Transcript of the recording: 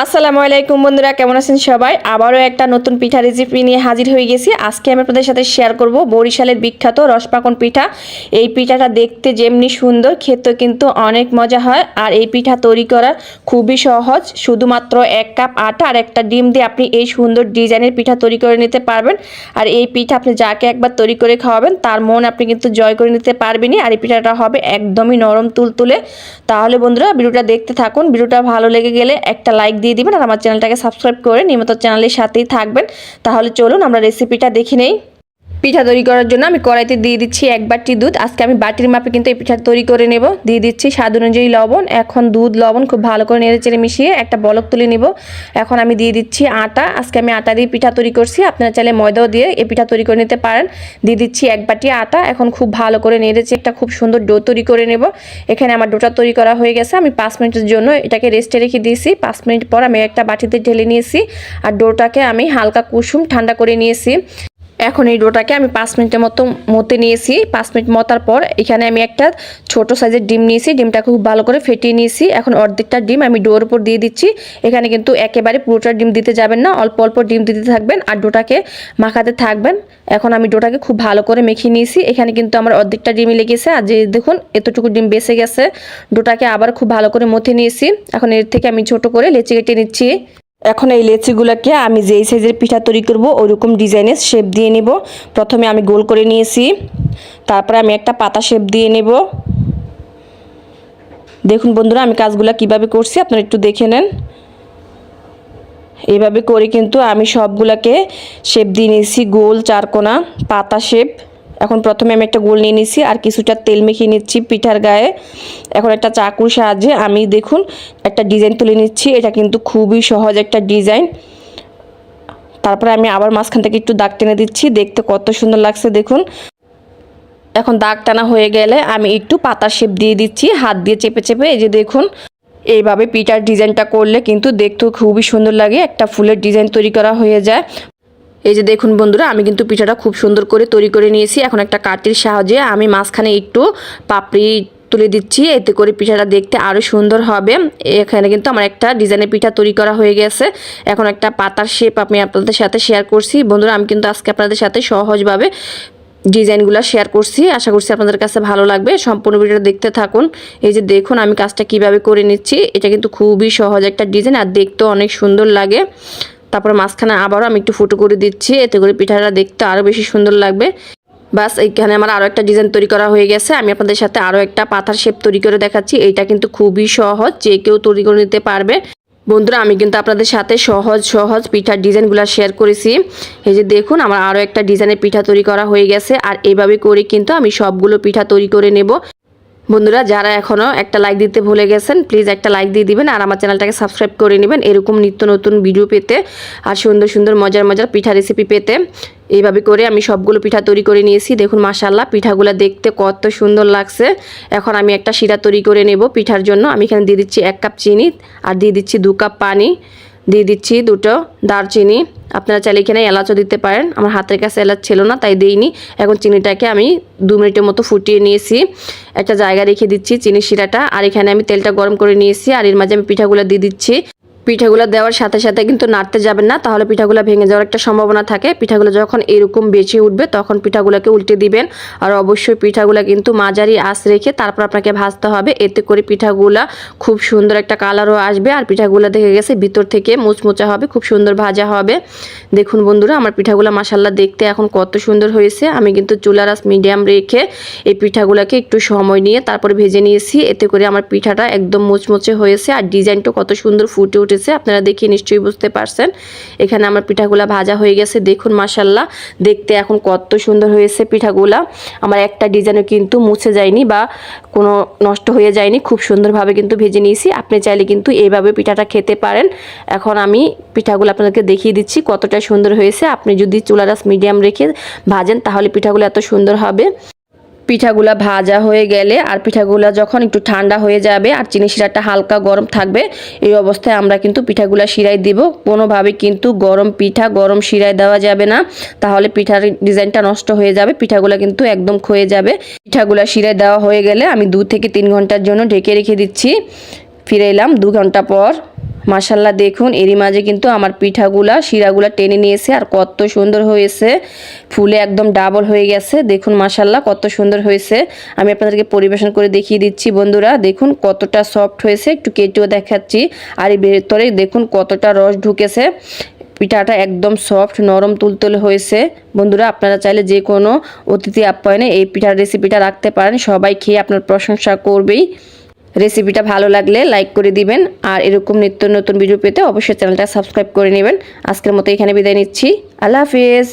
আসসালামু আলাইকুম বন্ধুরা, কেমন আছেন সবাই? আবারও একটা নতুন পিঠা রেসিপি নিয়ে হাজির হয়ে গেছি। আজকে আমি আপনাদের সাথে শেয়ার করব বরিশালের বিখ্যাত রসপাকন পিঠা। এই পিঠাটা দেখতে যেমনি সুন্দর খেতে কিন্তু অনেক মজা হয়। আর এই পিঠা তৈরি করা খুবই সহজ, শুধুমাত্র এক কাপ আটা আর একটা ডিম দিয়ে আপনি এই সুন্দর ডিজাইনের পিঠা তৈরি করে নিতে পারবেন। আর এই পিঠা আপনি যাকে একবার তৈরি করে খাওয়াবেন, তার মন আপনি কিন্তু জয় করে নিতে পারবেনই। আর এই পিঠাটা হবে একদমই নরম তুলতুলে। তাহলে বন্ধুরা, ভিডিওটা দেখতে থাকুন। ভিডিওটা ভালো লেগে গেলে একটা লাইক দিয়ে দিবেন আর আমার চ্যানেলটাকে সাবস্ক্রাইব করে নিয়মিত চ্যানেলের সাথেই থাকবেন। তাহলে চলুন আমরা রেসিপিটা দেখে নেই। পিঠা তৈরি করার জন্য আমি কড়াইতে দিয়ে দিচ্ছি এক বাটি দুধ। আজকে আমি বাটির মাপে কিন্তু এই পিঠা তৈরি করে নেব। দিয়ে দিচ্ছি স্বাদ অনুযায়ী লবণ। এখন দুধ, লবণ খুব ভালো করে নেড়ে চেড়ে মিশিয়ে একটা বলক তুলে নেব। এখন আমি দিয়ে দিচ্ছি আটা। আজকে আমি আটা দিয়ে পিঠা তৈরি করছি। আপনারা চাইলে ময়দাও দিয়ে এই পিঠা তৈরি করে নিতে পারেন। দিয়ে দিচ্ছি এক বাটি আটা। এখন খুব ভালো করে নেড়েছে একটা খুব সুন্দর ডো তৈরি করে নেব। এখানে আমার ডোটা তৈরি করা হয়ে গেছে। আমি পাঁচ মিনিটের জন্য এটাকে রেস্টে রেখে দিয়েছি। পাঁচ মিনিট পর আমি একটা বাটিতে ঢেলে নিয়েছি। আর ডোটাকে আমি হালকা কুসুম ঠান্ডা করে নিয়েছি। এখন এই ডোটাকে আমি পাঁচ মিনিটের মতো মতে নিয়েছি। পাঁচ মিনিট মতার পর এখানে আমি একটা ছোট সাইজের ডিম নিয়েছি। ডিমটাকে খুব ভালো করে ফেটিয়ে নিয়েছি। এখন অর্ধেকটা ডিম আমি ডোর উপর দিয়ে দিচ্ছি। এখানে কিন্তু একেবারে পুরোটা ডিম দিতে যাবেন না। অল্প অল্প ডিম দিতে থাকবেন আর ডোটাকে মাখাতে থাকবেন। এখন আমি ডোটাকে খুব ভালো করে মেখে নিয়েছি। এখানে কিন্তু আমার অর্ধেকটা ডিমই লেগেছে। আর যে দেখুন, এতটুকু ডিম বেঁচে গেছে। ডোটাকে আবার খুব ভালো করে মথে নিয়েছি। এখন এর থেকে আমি ছোট করে লেচি কেটে নিচ্ছি। এখন এই লেচিগুলোকে আমি যেই সাইজের পিঠা তৈরি করব ওইরকম ডিজাইনের শেপ দিয়ে নেব। প্রথমে আমি গোল করে নিয়েছি। তারপরে আমি একটা পাতা শেপ দিয়ে নেব। দেখুন বন্ধুরা, আমি কাজগুলো কীভাবে করছি, আপনারা একটু দেখে নেন। এইভাবে করে কিন্তু আমি সবগুলোকে শেপ দিয়ে নিয়েছি, গোল চারকোনা পাতা শেপ এখন প্রথমে আমি একটা গোল নিয়ে নিচ্ছি আর কিছুটা তেল মেখে নিচ্ছি পিঠার গায়ে। এখন একটা চাকুর সাহায্যে আমি দেখুন একটা ডিজাইন তুলে নিচ্ছি, এটা কিন্তু খুবই সহজ একটা ডিজাইন। তারপরে আমি আবার মাঝখান থেকে একটু দাগ টেনে দিচ্ছি, দেখতে কত সুন্দর লাগছে দেখুন। এখন দাগ টানা হয়ে গেলে আমি একটু পাতার শেপ দিয়ে দিচ্ছি, হাত দিয়ে চেপে চেপে, এই যে দেখুন। এইভাবে পিঠার ডিজাইনটা করলে কিন্তু দেখতেও খুবই সুন্দর লাগে, একটা ফুলের ডিজাইন তৈরি করা হয়ে যায়। এই যে দেখুন বন্ধুরা, আমি কিন্তু পিঠাটা খুব সুন্দর করে তৈরি করে নিয়েছি। এখন একটা কাটির সাহায্যে আমি মাঝখানে একটু পাপড়ি তুলে দিচ্ছি। এতে করে পিঠাটা দেখতে আরও সুন্দর হবে। এখানে কিন্তু আমার একটা ডিজাইনের পিঠা তৈরি করা হয়ে গেছে। এখন একটা পাতার শেপ আমি আপনাদের সাথে শেয়ার করছি। বন্ধুরা, আমি কিন্তু আজকে আপনাদের সাথে সহজভাবে ডিজাইনগুলো শেয়ার করছি। আশা করছি আপনাদের কাছে ভালো লাগবে। সম্পূর্ণ ভিডিওটা দেখতে থাকুন। এই যে দেখুন, আমি কাজটা কীভাবে করে নিচ্ছি। এটা কিন্তু খুবই সহজ একটা ডিজাইন আর দেখতেও অনেক সুন্দর লাগে। তারপরে মাঝখানে আবারও আমি একটু ফুটো করে দিচ্ছি, এতে করে পিঠাটা দেখতে আরও বেশি সুন্দর লাগবে। বাস, এইখানে আমার আরও একটা ডিজাইন তৈরি করা হয়ে গেছে। আমি আপনাদের সাথে আরও একটা পাথার শেপ তৈরি করে দেখাচ্ছি। এইটা কিন্তু খুবই সহজ, যে কেউ তৈরি করে নিতে পারবে। বন্ধুরা, আমি কিন্তু আপনাদের সাথে সহজ সহজ পিঠার ডিজাইনগুলো শেয়ার করেছি। এই যে দেখুন, আমার আরও একটা ডিজাইনের পিঠা তৈরি করা হয়ে গেছে। আর এইভাবে করে কিন্তু আমি সবগুলো পিঠা তৈরি করে নেব। বন্ধুরা, যারা এখনও একটা লাইক দিতে ভুলে গেছেন প্লিজ একটা লাইক দিয়ে দিবেন আর আমার চ্যানেলটাকে সাবস্ক্রাইব করে নেবেন এরকম নিত্য নতুন ভিডিও পেতে আর সুন্দর সুন্দর মজার মজার পিঠা রেসিপি পেতে। এইভাবে করে আমি সবগুলো পিঠা তৈরি করে নিয়েছি। দেখুন মাসাল্লাহ পিঠাগুলো দেখতে কত সুন্দর লাগছে। এখন আমি একটা শিরা তৈরি করে নেব পিঠার জন্য। আমি এখানে দিয়ে দিচ্ছি এক কাপ চিনি আর দিয়ে দিচ্ছি দু কাপ পানি। দিয়ে দিচ্ছি দুটো দারচিনি। আপনারা চাইলে এখানে এলাচও দিতে পারেন। আমার হাতের কাছে এলাচ ছিল না, তাই দিইনি। এখন চিনিটাকে আমি দু মিনিটের মতো ফুটিয়ে নিয়েছি। একটা জায়গা রেখে দিচ্ছি চিনি শিরাটা। আর এখানে আমি তেলটা গরম করে নিয়েছি। আর এর মাঝে আমি পিঠাগুলো দিয়ে দিচ্ছি। পিঠাগুলো দেওয়ার সাথে সাথে কিন্তু নাড়তে যাবেন না, তাহলে পিঠাগুলো ভেঙে যাওয়ার একটা সম্ভাবনা থাকে। পিঠাগুলো যখন এরকম বেঁচে উঠবে, তখন পিঠাগুলোকে উল্টে দিবেন। আর অবশ্যই পিঠাগুলো কিন্তু মাঝারি আঁচ রেখে তারপর আপনাকে ভাজতে হবে। এতে করে পিঠাগুলা খুব সুন্দর একটা কালারও আসবে। আর পিঠাগুলো দেখে গেছে, ভিতর থেকে মুচমুচা হবে, খুব সুন্দর ভাজা হবে। দেখুন বন্ধুরা, আমার পিঠাগুলো মাসাল্লা দেখতে এখন কত সুন্দর হয়েছে। আমি কিন্তু চুলার আঁচ মিডিয়াম রেখে এই পিঠাগুলোকে একটু সময় নিয়ে তারপরে ভেজে নিয়েছি। এতে করে আমার পিঠাটা একদম মুচমুচে হয়েছে। আর ডিজাইনটা কত সুন্দর ফুটে উঠেছে আপনারা দেখে নিশ্চয়ই বুঝতে পারছেন। এখানে আমার পিঠাগুলা ভাজা হয়ে গেছে, দেখুন মাসাল্লাহ দেখতে এখন কত সুন্দর হয়েছে পিঠাগুলা। আমার একটা ডিজাইনও কিন্তু মুছে যায়নি বা কোনো নষ্ট হয়ে যায়নি, খুব সুন্দরভাবে কিন্তু ভেজে নিয়েছি। আপনি চাইলে কিন্তু এইভাবে পিঠাটা খেতে পারেন। এখন আমি পিঠাগুলো আপনাদেরকে দেখিয়ে দিচ্ছি কতটা সুন্দর হয়েছে। আপনি যদি চুলারাস মিডিয়াম রেখে ভাজেন, তাহলে পিঠাগুলো এত সুন্দর হবে। পিঠাগুলা ভাজা হয়ে গেলে আর পিঠাগুলা যখন একটু ঠান্ডা হয়ে যাবে আর চিনি শিরাটা হালকা গরম থাকবে, এই অবস্থায় আমরা কিন্তু পিঠাগুলা শিরাই দিব। কোনোভাবে কিন্তু গরম পিঠা গরম শিরায় দেওয়া যাবে না। তাহলে পিঠার ডিজাইনটা নষ্ট হয়ে যাবে, পিঠাগুলা কিন্তু একদম ক্ষয়ে যাবে। পিঠাগুলা শিরায় দেওয়া হয়ে গেলে আমি দু থেকে তিন ঘণ্টার জন্য ঢেকে রেখে দিচ্ছি। ফিরে এলাম দু ঘণ্টা পর। মাসাল্লাহ দেখুন, এরই মাঝে কিন্তু আমার পিঠাগুলা, শিরাগুলা টেনে নিয়েছে আর কত সুন্দর হয়েছে। ফুলে একদম ডাবল হয়ে গেছে। দেখুন মাসাল্লাহ কত সুন্দর হয়েছে। আমি আপনাদেরকে পরিবেশন করে দেখিয়ে দিচ্ছি, বন্ধুরা। দেখুন, কতটা সফট হয়েছে। একটু কেটেও দেখাচ্ছি। আর এই ভেতরে দেখুন, কতটা রস ঢুকেছে। পিঠাটা একদম সফট নরম, তুলতুলে হয়েছে। বন্ধুরা, আপনারা চাইলে যে কোনো অতিথি আপ্যায়নে এই পিঠার রেসিপিটা রাখতে পারেন। সবাই খেয়ে আপনার প্রশংসা করবেই। রেসিপিটা ভালো লাগলে লাইক করে দিবেন। আর এরকম নিত্য নতুন ভিডিও পেতে অবশ্যই চ্যানেলটা সাবস্ক্রাইব করে নেবেন। আজকের মতো এখানে বিদায় নিচ্ছি। আল্লাহ হাফিজ।